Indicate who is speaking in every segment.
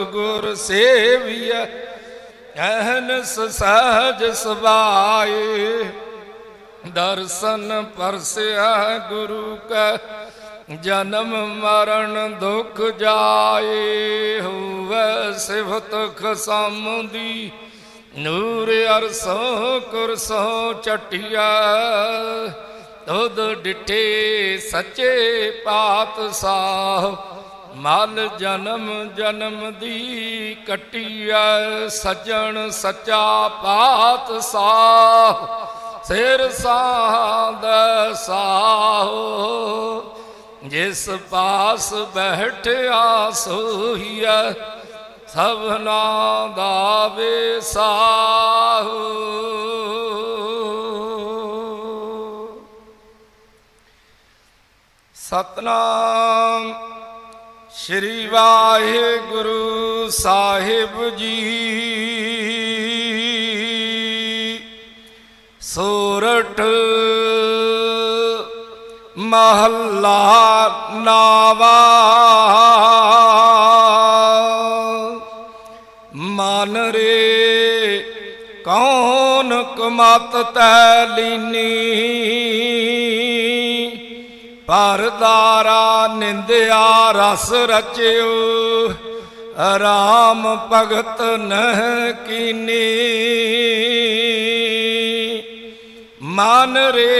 Speaker 1: ਗੁਰ ਸੇਵੀਐ ਅਹਨਸ ਸਹਜ ਸੁਭਾਏ। ਦਰਸ਼ਨ ਪਰਸਿਆ ਗੁਰੂ ਕਾ, ਜਨਮ ਮਰਨ ਦੁਖ ਜਾਏ। ਹੋਵੇ ਸਿਫਤ ਖਸਮ ਦੀ ਨੂਰ ਅਰਸੋਂ ਕੁਰਸੋਂ ਚਟਿਆ ਦੁੱਧ ਡਿਠੇ ਸੱਚੇ ਪਾਤਸ਼ਾਹ ਮਲ ਜਨਮ ਜਨਮ ਦੀ ਕਟਿਆ, ਸਜਣ ਸੱਚਾ ਪਾਤ ਸਾਹ ਸਿਰ ਸਾਧ ਸਾਹੋ, ਜਿਸ ਪਾਸ ਬੈਠਿਆ ਸੋਹੀਆ ਸਭਨਾ ਦਾ ਵਿਸਾਹੋ। ਸਤਨਾਮ ਸ਼੍ਰੀ ਵਾਹਿਗੁਰੂ ਸਾਹਿਬ ਜੀ। ਸੋਰਠ ਮਹੱਲਾ ਨਾਵਾ। ਮਨ ਰੇ ਕੌਣ ਕਮਤ ਤੈ ਲੀਨੀ। ਪਰਦਾਰਾ ਨਿੰਦਿਆ ਰਸ ਰਚਿਓ। ਰਾਮ ਭਗਤ ਨਹ ਕੀਨੀ। ਮਨ ਰੇ,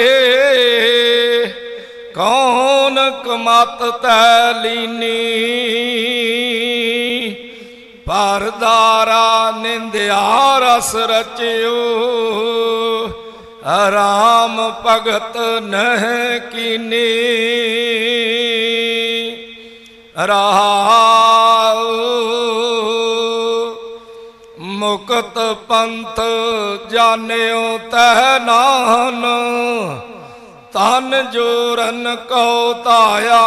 Speaker 1: ਕੌਣ ਕਮਤ ਤੈ ਲੀਨੀ। ਪਰਦਾਰਾ ਨਿੰਦਿਆ ਰਸ ਰਚਿਓ। ਰਾਮ ਭਗਤ ਨਹਿ ਕੀਨੀ। ਰਹਾਉ ਮੁਕਤ ਪੰਥ ਜਾਣਿਓ ਤੈ ਨਾਨ ਤਨ ਜੋਰਨ ਕਉ ਤਾਇਆ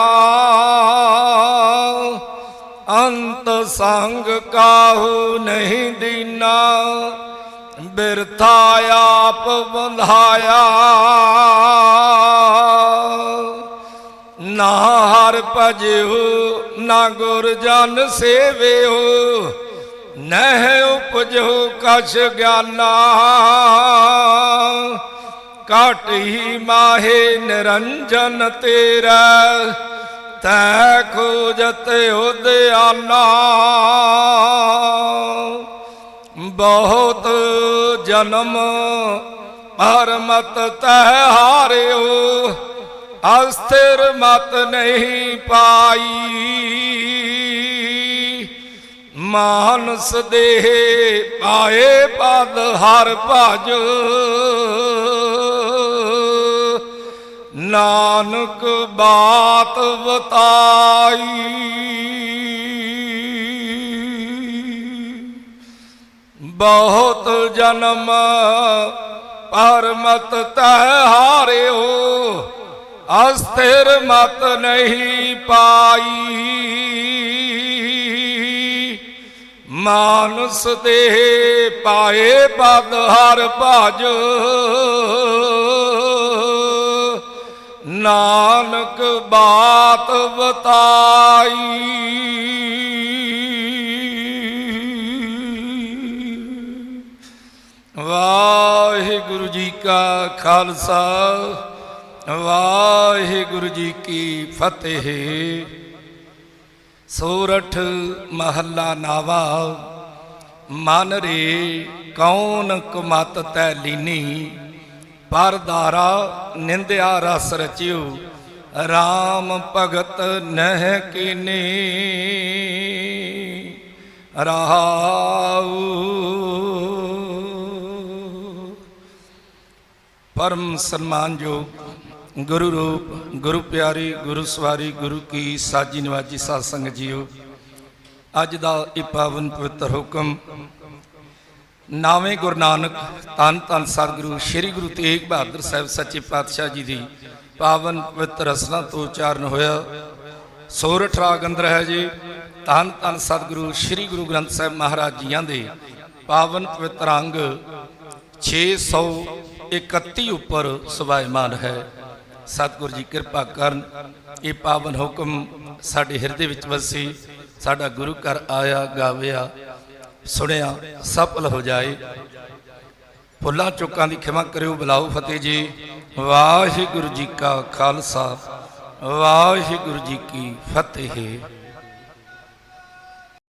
Speaker 1: ਅੰਤ ਸੰਗ ਕਾਹੂ ਨਹੀਂ ਦੀਨਾ। ਬਿਰਥਾ ਆਪ ਬੰਧਾਇਆ। ਨਾ ਹਰ ਭਜਿਓ, ਨਾ ਗੁਰ ਜਨ ਸੇਵਿਓ, ਨਹਿ ਉਪਜੋ ਕਛ ਗਿਆਨਾ। ਕਾਟ ਹੀ ਮਾਹੇ ਨਿਰੰਜਨ ਤੇਰਾ, ਤੈ ਖੋਜਤ ਉਦਿਆਨਾ ਬਹੁਤ ਜਨਮ ਹਰ ਮਤ ਤੈ ਹਾਰਿਓ, ਅਸਥਿਰ ਮਤ ਨਹੀਂ ਪਾਈ। ਮਾਨਸ ਦੇਹ ਪਾਏ ਪਦ ਹਰ ਭਜ। ਨਾਨਕ ਬਾਤ ਬਤਾਈ ਬਹੁਤ ਜਨਮ ਪਰ ਪਰਮਤ ਤੈ ਹਾਰਿਓ, ਅਸਥਿਰ ਮਤ ਨਹੀਂ ਪਾਈ। ਮਾਨਸ ਦੇ ਪਾਏ ਪਦ ਹਰ ਭਜ। ਨਾਨਕ ਬਾਤ ਬਤਾਈ ਵਾਹਿਗੁਰੂ ਜੀ ਕਾ ਖਾਲਸਾ, ਵਾਹਿਗੁਰੂ ਜੀ ਕੀ ਫਤਿਹ। ਸੋਰਠ ਮਹੱਲਾ ਨਾਵਾ, ਮਨ ਰੇ ਕੌਣ ਕੁਮਤ ਤੈ ਲੀਨੀ? ਪਰਦਾਰਾ ਨਿੰਦਿਆ ਰਸ ਰਚਿਓ RAM ਭਗਤ ਨਹਿ ਕੀਨੀ? ਰਹਾਉ ਪਰਮ ਸਨਮਾਨਯੋਗ ਗੁਰੂ ਰੂਪ, ਗੁਰੂ ਪਿਆਰੀ, ਗੁਰੂ ਸਵਾਰੀ, ਗੁਰੂ ਕੀ ਸਾਜੀ ਨਿਵਾਜੀ ਸਾਧ ਸੰਗਤ ਜੀਓ, ਅੱਜ ਦਾ ਇਹ ਪਾਵਨ ਪਵਿੱਤਰ ਹੁਕਮ ਨਾਵੇਂ ਗੁਰੂ ਨਾਨਕ ਧੰਨ ਧੰਨ ਸਤਿਗੁਰੂ, ਸ੍ਰੀ ਗੁਰੂ ਤੇਗ ਬਹਾਦਰ ਸਾਹਿਬ ਸੱਚੇ ਪਾਤਸ਼ਾਹ ਜੀ ਦੀ ਪਾਵਨ ਪਵਿੱਤਰ ਰਸਨਾ ਤੋਂ ਉਚਾਰਨ ਹੋਇਆ। ਸੋਰਠ ਰਾਗ ਅੰਦਰ ਹੈ ਜੀ, ਧੰਨ ਧੰਨ ਸਤਿਗੁਰੂ, ਸ੍ਰੀ ਗੁਰੂ ਗ੍ਰੰਥ ਸਾਹਿਬ ਮਹਾਰਾਜ ਜੀਆਂ ਦੇ ਪਾਵਨ ਪਵਿੱਤਰ ਅੰਗ 631 ਉੱਪਰ ਸੁਭਾਇਮਾਨ ਹੈ। ਸਤਿਗੁਰੂ ਜੀ ਕਿਰਪਾ ਕਰਨ, ਇਹ ਪਾਵਨ ਹੁਕਮ ਸਾਡੇ ਹਿਰਦੇ ਵਿੱਚ ਵਸੇ, ਸਾਡਾ ਗੁਰੂ ਘਰ ਆਇਆ, ਗਾਵਿਆ, ਸੁਣਿਆ, ਸਫਲ ਹੋ ਜਾਏ। ਫੁੱਲਾਂ ਚੁੱਕਾਂ ਦੀ ਖਿਮਾ ਕਰਿਓ ਬੁਲਾਓ ਫਤਿਹ ਜੀ। ਵਾਹਿਗੁਰੂ ਜੀ ਕਾ ਖਾਲਸਾ, ਵਾਹਿਗੁਰੂ ਜੀ ਕੀ ਫਤਿਹ।